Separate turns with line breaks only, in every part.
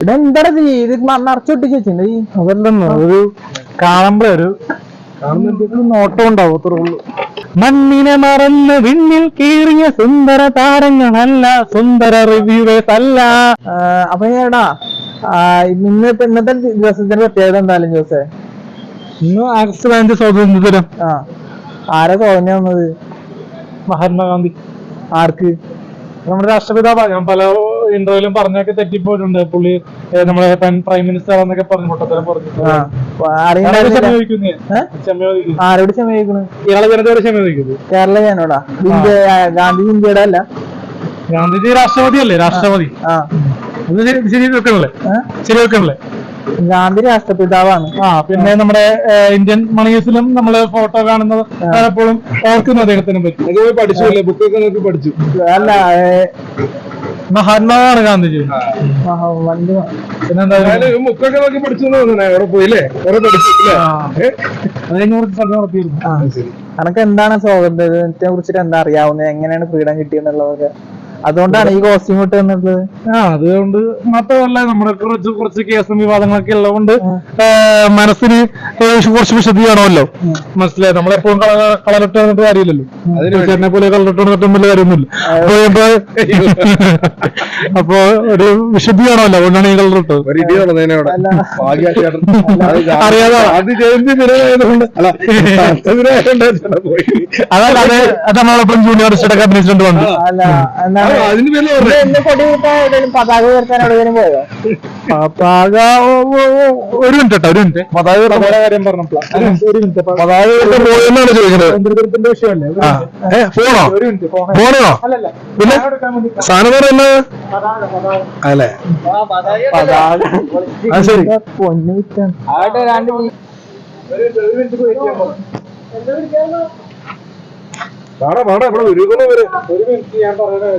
ഇവിടെ എന്താ ഇത്? നിറച്ചൊട്ടിച്ച് വെച്ചിട്ടുണ്ട്. ഈ
അതല്ലെന്ന് ഒരു കാണുമ്പോഴേ ഒരു നോട്ടം ഉണ്ടാവും അത്രേ ഉള്ളൂ. മണ്ണിനെ മറന്ന് വിണ്ണിൽ കീറിയ സുന്ദര താരങ്ങളല്ല സുന്ദര റിവ്യൂവേഴ്സ് അല്ല
അപ്പൊ ഏടാ ഇന്ന് ഇന്നത്തെ ദിവസത്തിന്റെ പ്രത്യേകത എന്തായാലും ജോസേ?
ഇന്ന് ആഗസ്റ്റ് പതിനഞ്ച് സ്വാതന്ത്ര്യ ദിനം.
ആ ആരാ തോന്നി വന്നത്
മഹാത്മാഗാന്ധി.
ആർക്ക്?
നമ്മുടെ രാഷ്ട്രപിതാവാണ് ഞാൻ പല ഇന്റർവ്യൂലും പറഞ്ഞൊക്കെ തെറ്റിപ്പോയിട്ടുണ്ട്. പുള്ളി നമ്മളെ നമ്മുടെ പ്രൈം മിനിസ്റ്റർ എന്നൊക്കെ പറഞ്ഞു മുട്ടത്തരം പറഞ്ഞു ആരോട് ക്ഷമ
അറിയണ്ടായിരുന്നില്ല
ചോദിക്കുന്നേ
ഏ?
ക്ഷമ ചോദിക്കുന്നു
ആരോട് ക്ഷമ ചോദിക്കണ്?
ഇയാളെ ജനതയോട് ക്ഷമ ചോദിക്കുന്നു
കേരള ജനോടാ ഇന്ത്യ ആ, ഗാന്ധി ഇന്ത്യയുടെ അല്ല?
ഗാന്ധിജി രാഷ്ട്രപതി. അല്ലേ രാഷ്ട്രപതി ശരി വെക്കണല്ലേ? ശരി വെക്കണല്ലേ?
ഗാന്ധി രാഷ്ട്രപിതാവാണ്.
ആ പിന്നെ നമ്മുടെ ഇന്ത്യൻ മണീസിലും നമ്മൾ ഫോട്ടോ കാണുന്നത് പലപ്പോഴും ഓർക്കുന്നു അദ്ദേഹത്തിനെ പറ്റി.
പഠിച്ചു ബുക്കൊക്കെ പഠിച്ചു.
അല്ല
മഹാത്മാവാണ് ഗാന്ധിജി. പിന്നെന്താ
ഞാൻ ബുക്കൊക്കെ നോക്കി പഠിച്ചു എന്ന് അവിടെ പോയില്ലേ? കുറെ പഠിച്ചില്ലേ
ആ. അതിനെ കുറിച്ച് ശ്രദ്ധ നടത്തിയിരുന്നു.
അനക്ക് എന്താണ് സ്വാതന്ത്ര്യത്തെ കുറിച്ചിട്ട് എന്താ അറിയാവുന്നത്? എങ്ങനെയാണ് ഫ്രീഡം കിട്ടിയെന്നുള്ളതൊക്കെ. അതുകൊണ്ടാണ് ഈ കോസ്റ്റ്യൂം ഇട്ട് തന്നിട്ടുള്ളത്
ആ അതുകൊണ്ട് മാത്രമല്ല നമ്മുടെ കുറച്ച് കുറച്ച് കേസും വിവാദങ്ങളൊക്കെ ഉള്ളതുകൊണ്ട് മനസ്സിന് കുറച്ച് വിശദീകരണമല്ലോ മനസ്സിലായി? നമ്മളെപ്പോഴും കള- കളറിട്ട് വന്നിട്ട് കാര്യമില്ലല്ലോ. ചേട്ടനെ പോലെ കളറിട്ട് വന്നിട്ടും വലിയ കാര്യമൊന്നുമില്ല. അപ്പൊ ഇപ്പൊ അപ്പൊ ഒരു വിശുദ്ധി വേണമല്ലോ അതുകൊണ്ടാണ് ഈ
കളറിട്ട് അത്
അറിയാതെ.
ജയന്തി ചേട്ടൻ പോയി.
അതല്ല അത് അത് നമ്മളൊപ്പം ജൂനിയർ അഭിനയിച്ചിട്ടുണ്ട് വന്നു
അതിന്
കൊടി പതാക ഉയർത്താൻ എവിടെയെങ്കിലും പോയോ?
പതാക ഒരു മിനിറ്റ് കേട്ടോ ഒരു മിനിറ്റ്. പതാക കാര്യം പറഞ്ഞപ്പോൾ ഒരു മിനിറ്റ് പതാക പോയെന്നാണ് ചോദിക്കുന്നത്
സ്വാതന്ത്ര്യത്തിന്റെ വിഷയമല്ലേ?
ഏ, ഫോണോ?
ഒരു മിനിറ്റ്
ഫോണോ?
അല്ലല്ല
പിന്നെ? സാധനം പറയുന്നത് അല്ലേ?
പതാക
ശരി.
പൊന്നു വിറ്റാണ്
പാടാ പാടാ ഇവിടെ മിനിറ്റ് വരെ
എന്താ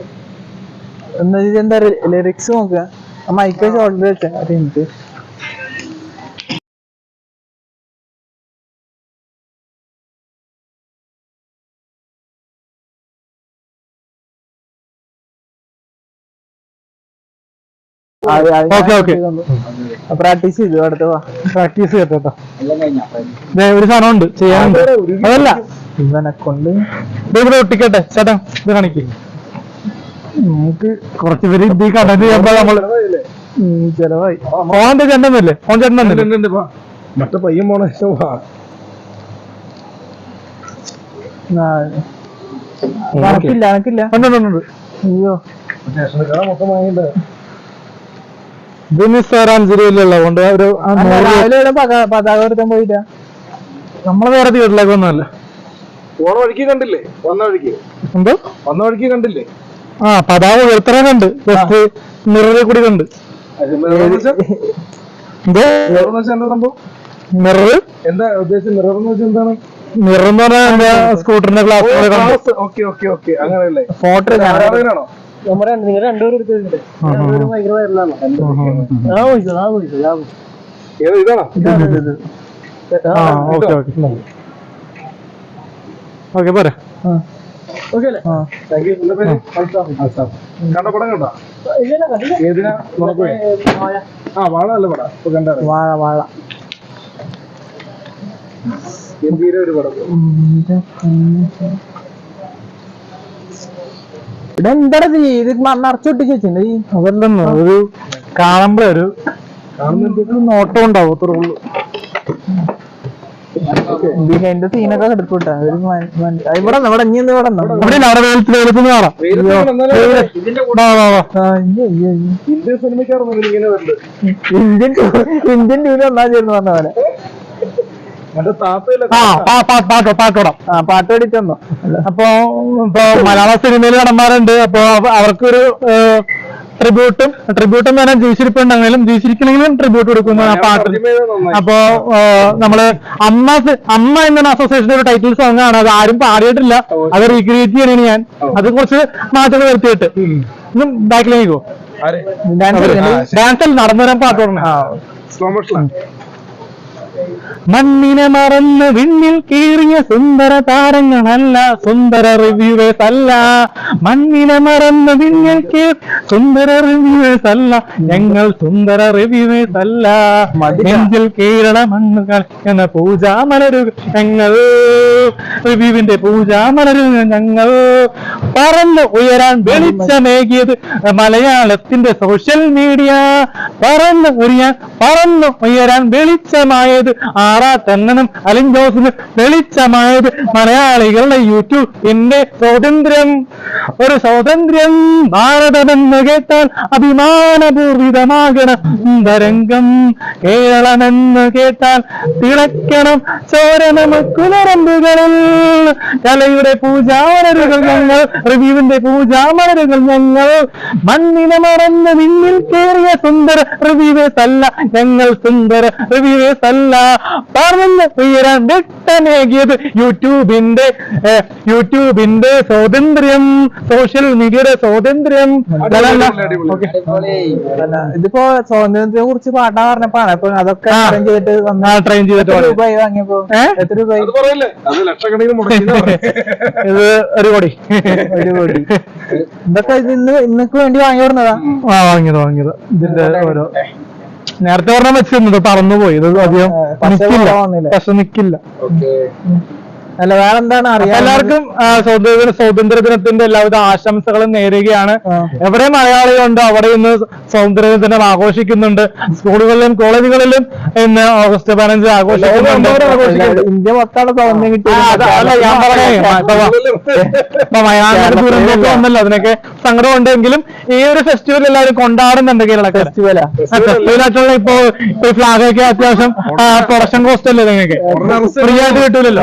ഇത് എന്താ ലിറിക്സ് നോക്കുക ആ മൈക്ക് ഷോൾഡർ വെച്ച
ഓക്കേ.
പ്രാക്ടീസ് ചെയ്തു. അടുത്ത
പ്രാക്ടീസ് ദേ, ഒരു സാധനം ഉണ്ട് ചെയ്യാനുണ്ട് അതല്ല.
ഇവനെ കൊണ്ട്
ഇവിടെ ഒട്ടിക്കട്ടെ. ചേട്ടാ ഇത് കാണിക്ക്. നമുക്ക് കുറച്ച് പേര് ഇത് കണ്ടന്റ് ചെയ്യുമ്പോ നമ്മൾ
ഉം, ചെലവായി.
ഫോണിന്റെ ചേട്ടനല്ലേ ഫോൺ ചേട്ടനല്ലേ
മറ്റേ പയ്യൻ പോണ.
എനക്കില്ല
ഉണ്ട് ഉണ്ട്, ഉണ്ട്
അയ്യോ.
സ്റ്റേഷനിൽ കട മൊത്തം വാങ്ങിണ്ട്
ഇത് നിസ്സാരാഞ്ചേരിയിലുള്ള കൊണ്ട് ഒരു ആ
അല്ല,
നൂറ്
രാവിലെ ഇവിടെ പക- പതാക ഉയർത്താൻ പോയില്ല.
നമ്മളെ വേറെ തിയേറ്ററിലേക്ക് ഒന്നുമല്ല
പോണ വഴിക്ക് കണ്ടില്ലേ? വന്ന വഴിക്ക്.
എന്തോ?
വന്ന വഴിക്ക് കണ്ടില്ലേ?
ആ പതാക ഉയർത്തണ കണ്ട് ജസ്റ്റ് മിററിൽ കൂടി കണ്ട്
മിറർ
എന്തോ
മിറർ എന്താ സംഭവം
മിറർ
ഉദ്ദേശിച്ചത് മിറർ എന്ന് വെച്ചാൽ എന്താണ്
മിറർ എന്ന് പറഞ്ഞാൽ സ്കൂട്ടറിന്റെ ഗ്ലാസ്
ഓക്കെ ഓക്കെ ഓക്കെ അങ്ങനെയല്ലേ
ഫോട്ടോ
ആരാധകനാണോ
നമ്മുടെ നിങ്ങൾ രണ്ടുപേരും എടുത്തിട്ടുണ്ട് ഭയങ്കര വൈറലാണ്
ഇതാണോ
ഓക്കെ പോരെ
ആ. വാഴ.
ആ വാഴ നല്ല പടം. ഇപ്പൊ കണ്ടത്.
വാഴ വാഴ.
ഗംഭീര ഒരു പടം.
ഇവിടെ എന്താ ഇത് നിറച്ചൊട്ടിച്ച് വെച്ചിട്ടുണ്ട് ഈ?
അതല്ലെന്ന് ഒരു നോട്ടം ഉണ്ടാവും അത്രേ ഉള്ളൂ.
ബിഹൈൻഡ് സീനൊക്കെ ആ, ഇവിടെ ഇവിടെ ഇനി ഇവിടെ.
ഇന്ത്യൻ
ഇന്ത്യൻ ടീമിൽ ഒന്നാം ചേർന്ന് പറഞ്ഞ പോലെ
പാട്ടോ
പഠിച്ചെന്നോ
അപ്പൊ ഇപ്പൊ മലയാള സിനിമയിൽ നടന്മാരുണ്ട്. അപ്പൊ അവർക്കൊരു ട്രിബ്യൂട്ടും ട്രിബ്യൂട്ടും വേണം ജീവിച്ചിരിപ്പുണ്ടെങ്കിലും ജീവിച്ചിരിക്കണമെങ്കിലും ട്രിബ്യൂട്ട് കൊടുക്കുന്നു ആ പാട്ട്. അപ്പോ നമ്മൾ അമ്മ അമ്മ എന്ന അസോസിയേഷന്റെ ഒരു ടൈറ്റിൽ സോങ് ആണ്. അത് ആരും പാടിയിട്ടില്ല. അത് റീക്രിയേറ്റ് ചെയ്യണേ ഞാൻ. അത് കുറച്ച് മാറ്റങ്ങൾ വരുത്തിയിട്ട്. ഇന്നും ബാക്കിലേക്ക്
ഡാൻസ്?
ഡാൻസിൽ നടന്നു വരാൻ പാട്ട് തുടങ്ങി മണ്ണിനെ മറന്ന് വിണ്ണിൽ കീറിയ സുന്ദര താരങ്ങളല്ല സുന്ദര റിവ്യൂവേഴ്സ് അല്ല മണ്ണിനെ മറന്ന് വിണ്ണിൽ കീറി സുന്ദര റിവ്യൂവേഴ്സ് അല്ല ഞങ്ങൾ സുന്ദര റിവ്യൂവേഴ്സ് അല്ല. നെഞ്ചിൽ കേരള മണ്ണുകൾ എന്ന പൂജാമലരുകൾ ഞങ്ങൾ. റിവ്യൂവിന്റെ പൂജാമലരുകൾ ഞങ്ങൾ പറന്ന് ഉയരാൻ വെളിച്ചമേകിയത്. മലയാളത്തിന്റെ സോഷ്യൽ മീഡിയ പറന്ന് ഉയരാൻ പറന്ന് ഉയരാൻ വെളിച്ചമായത്. ആറാ തന്നനും അലിൻ ജോസിന് വെളിച്ചമായത്. മലയാളികളുടെ യൂട്യൂബ് എന്റെ സ്വാതന്ത്ര്യം. ഒരു സ്വാതന്ത്ര്യം ഭാരതമെന്ന് കേട്ടാൽ അഭിമാനപൂർവിതമാകണം. സുന്ദരംഗം കേരളമെന്ന് കേട്ടാൽ തിളക്കണം ചോര കലയുടെ പൂജാമലരുകൾ ഞങ്ങൾ റിവ്യൂവിന്റെ പൂജാമലരുകൾ ഞങ്ങൾ. മണ്ണിനെ മറന്ന് നിന്നിൽ കേറിയ സുന്ദര റിവ്യൂവേഴ്സ് അല്ല ഞങ്ങൾ സുന്ദര റിവ്യൂവേഴ്സ് അല്ല. പറന്ന് ഉയരാൻ വിട്ടനേകിയത് യൂട്യൂബിന്റെ യൂട്യൂബിന്റെ സ്വാതന്ത്ര്യം സോഷ്യൽ മീഡിയയുടെ സ്വാതന്ത്ര്യം.
ഇതിപ്പോ സ്വാതന്ത്ര്യത്തെ കുറിച്ച് പാട്ടാ പറഞ്ഞപ്പോഴാണ് അപ്പൊ അതൊക്കെ ട്രെയിൻ ചെയ്തിട്ട് വന്ന
ട്രെയിൻ ചെയ്തിട്ട്
വാങ്ങിയപ്പോ? എത്ര രൂപ
അത് പറയല്ലേ? അത് ലക്ഷക്കണക്കിന് പറയുന്നത്.
ഇത് ഒരു കോടി.
ഒരു കോടി. ഇതൊക്കെ ഇത് ഇന്ന് ഇന്നക്ക് വേണ്ടി വാങ്ങി കൊടുന്നതാ
ആ വാങ്ങിയത് വാങ്ങിയത്. ഇതിന്റെ ഓരോ. നേരത്തെ പറഞ്ഞ വെച്ചിരുന്നത് പറന്നുപോയി ഇത് അധികം നിക്കില്ല. പക്ഷെ നിക്കില്ല.
അല്ല
വേറെന്താണ്
അറിയാം
എല്ലാവർക്കും സ്വാതന്ത്ര്യ സ്വാതന്ത്ര്യ ദിനത്തിന്റെ എല്ലാവിധ ആശംസകളും നേരുകയാണ്. എവിടെ മലയാളികളുണ്ടോ അവിടെ ഇന്ന് സ്വാതന്ത്ര്യ ദിനം ആഘോഷിക്കുന്നുണ്ട്. സ്കൂളുകളിലും കോളേജുകളിലും ഇന്ന് ഓഗസ്റ്റ് പതിനഞ്ച് ആഘോഷിക്കുന്നുണ്ട്.
ഇന്ത്യ മൊത്തമാണ് സ്വാതന്ത്ര്യം കിട്ടിയത്
ദുരന്തമൊക്കെ വന്നല്ലോ അതിനൊക്കെ സങ്കടം ഉണ്ടെങ്കിലും ഈ ഒരു ഫെസ്റ്റിവൽ എല്ലാവരും കൊണ്ടാടുന്നുണ്ട് കേരള
ഫെസ്റ്റിവലാ
ഫെസ്റ്റിവലായിട്ടുള്ള ഇപ്പോ ഇപ്പൊ ഫ്ലാഗ് ഒക്കെ അത്യാവശ്യം പ്രൊഡക്ഷൻ കോസ്റ്റ് അല്ലേ നിങ്ങൾക്ക്? ഫ്രീ ആയിട്ട് കിട്ടൂലല്ലോ.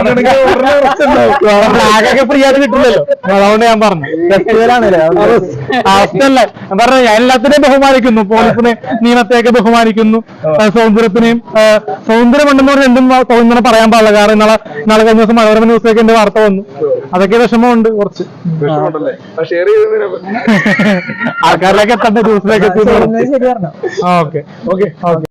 ഫ്ലാഗ് ഒക്കെ ഫ്രീ ആയിട്ട് കിട്ടില്ലല്ലോ. അതുകൊണ്ട് ഞാൻ പറഞ്ഞു. അവസ്ഥയല്ല ഞാൻ പറഞ്ഞു ഞാൻ എല്ലാത്തിനെയും ബഹുമാനിക്കുന്നു. പോലീസിനെ നിയമത്തെയൊക്കെ ബഹുമാനിക്കുന്നു. സൗന്ദര്യത്തിനെയും സ്വാതന്ത്ര്യമുണ്ടെന്ന് പറഞ്ഞാൽ എന്തും സ്വാതന്ത്ര്യം പറയാൻ പാടില്ല. കാരണം ഇന്നാളെ നാളെ കഴിഞ്ഞ ദിവസം മനോരമ ന്യൂസിലേക്ക് എന്റെ വാർത്ത വന്നു. അതൊക്കെ വിഷമമുണ്ട് കുറച്ച്. ആൾക്കാരിലേക്ക് എത്തണ്ട? ന്യൂസിലേക്ക് എത്തി ഓക്കെ ഓക്കെ.